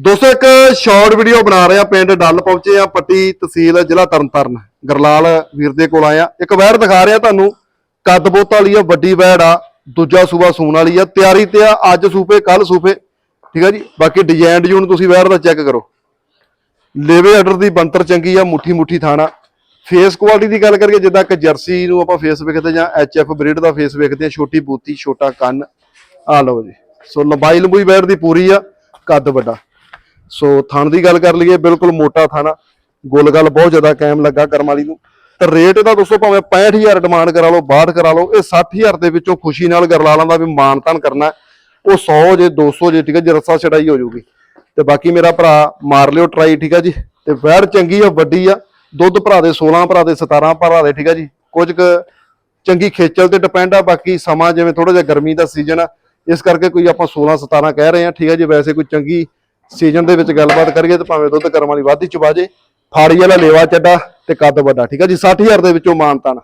ਦੋਸਤੋ, ਇੱਕ short video ਬਣਾ ਰਹੇ ਆ ਪਿੰਡ ਡੱਲ ਪਹੁੰਚੇ ਆ ਪੱਟੀ ਤਹਿਸੀਲ ਜ਼ਿਲ੍ਹਾ ਤਰਨਤਾਰਨ। ਗਰਲਾਲ ਵੀਰ ਦੇ ਕੋਲ ਆਇਆ ਇੱਕ ਵੈੜ ਦਿਖਾ ਰਿਹਾ ਤੁਹਾਨੂੰ। ਕੱਦ ਬੋਤ ਵਾਲੀ ਆ, ਵੱਡੀ ਵੈੜ ਆ। ਦੂਜਾ ਸੂਬਾ ਸੂਣ ਵਾਲੀ ਆ। ਤਿਆਰੀ ਤੇ ਆ। ਅੱਜ ਸੂਪੇ ਕੱਲ ਸੂਪੇ ਠੀਕ ਆ ਜੀ? ਬਾਕੀ ਡਿਜ਼ਾਈਨ ਡਿਜ਼ਾਈਨ ਤੁਸੀਂ ਵੈੜ ਦਾ ਚੈੱਕ ਕਰੋ। ਲੇਵੇ ਆਰਡਰ ਦੀ ਬੰਤਰ ਚੰਗੀ ਆ। ਮੁੱਠੀ ਮੁੱਠੀ ਥਾਣਾ। ਫੇਸ ਕੁਆਲਿਟੀ ਦੀ ਗੱਲ ਕਰੀਏ, ਜਿੱਦਾਂ ਕਿ ਜਰਸੀ ਨੂੰ ਆਪਾਂ ਫੇਸ ਵੇਖਦੇ ਜਾਂ ਐਚਐਫ ਬਰੀਡ ਦਾ ਫੇਸ ਵੇਖਦੇ ਆ ਛੋਟੀ ਬੂਤੀ ਛੋਟਾ ਕੰਨ। ਆ ਲਓ ਜੀ। ਸੋ ਲੰਬਾਈ ਲੰਬੂਈ ਵੈੜ ਦੀ ਪੂਰੀ ਆ। ਕੱਦ ਵੱਡਾ। ਸੋ ਥਣ ਦੀ ਗੱਲ ਕਰ ਲਈਏ, ਬਿਲਕੁਲ ਮੋਟਾ ਥਾਣਾ ਗੁੱਲ ਗੱਲ ਬਹੁਤ ਜ਼ਿਆਦਾ ਕਾਇਮ ਲੱਗਾ ਕਰਮ ਵਾਲੀ ਨੂੰ। ਤੇ ਰੇਟ ਇਹਦਾ ਦੋਸਤੋ ਭਾਵੇਂ 65000 ਡਿਮਾਂਡ ਕਰਾ ਲਓ 62 ਕਰਾ ਲਓ, ਇਹ 60000 ਦੇ ਵਿੱਚੋਂ ਖੁਸ਼ੀ ਨਾਲ ਗਰਲਾਲਾਂ ਦਾ ਵੀ ਮਾਨਤਾਨ ਕਰਨਾ ਉਹ 100 ਜੇ 200 ਜੇ, ਠੀਕ ਹੈ ਜੇ, ਰੱਸਾ ਛੜਾਈ ਹੋ ਜਾਊਗੀ। ਤੇ ਬਾਕੀ ਮੇਰਾ ਭਰਾ ਮਾਰ ਲਿਓ ਟਰਾਈ ਠੀਕ ਹੈ ਜੀ। ਤੇ ਵੈੜ ਚੰਗੀ ਆ, ਵੱਡੀ ਆ। ਦੁੱਧ ਭਰਾ ਦੇ 16 ਭਰਾ ਦੇ 17 ਭਰਾ ਦੇ, ਠੀਕ ਹੈ ਜੀ। ਕੁਝ ਕੁ ਚੰਗੀ ਖੇਚਲ ਤੇ ਡਿਪੈਂਡ ਆ, ਬਾਕੀ ਸਮਾਂ ਜਿਵੇਂ ਥੋੜਾ ਜਿਹਾ ਗਰਮੀ ਦਾ ਸੀਜ਼ਨ ਆ, ਇਸ ਕਰਕੇ ਕੋਈ ਆਪਾਂ 16 17 ਕਹਿ ਰਹੇ ਆ ਠੀਕ ਹੈ ਜੀ। ਵੈਸੇ ਕੋਈ ਚੰਗੀ ਸੀਜ਼ਨ ਦੇ ਵਿੱਚ ਗੱਲਬਾਤ ਕਰੀਏ ਤਾਂ ਭਾਵੇਂ ਦੁੱਧ ਕਰਮ ਵਾਲੀ ਵਾਧੀ ਚਵਾ ਜੇ ਫਾੜੀ ਵਾਲਾ ਲੇਵਾ ਚੱਡਾ ਤੇ ਕੱਦ ਵੱਡਾ, ਠੀਕ ਆ ਜੀ? 60000 ਦੇ ਵਿੱਚੋਂ ਮਾਨਤਾਨ।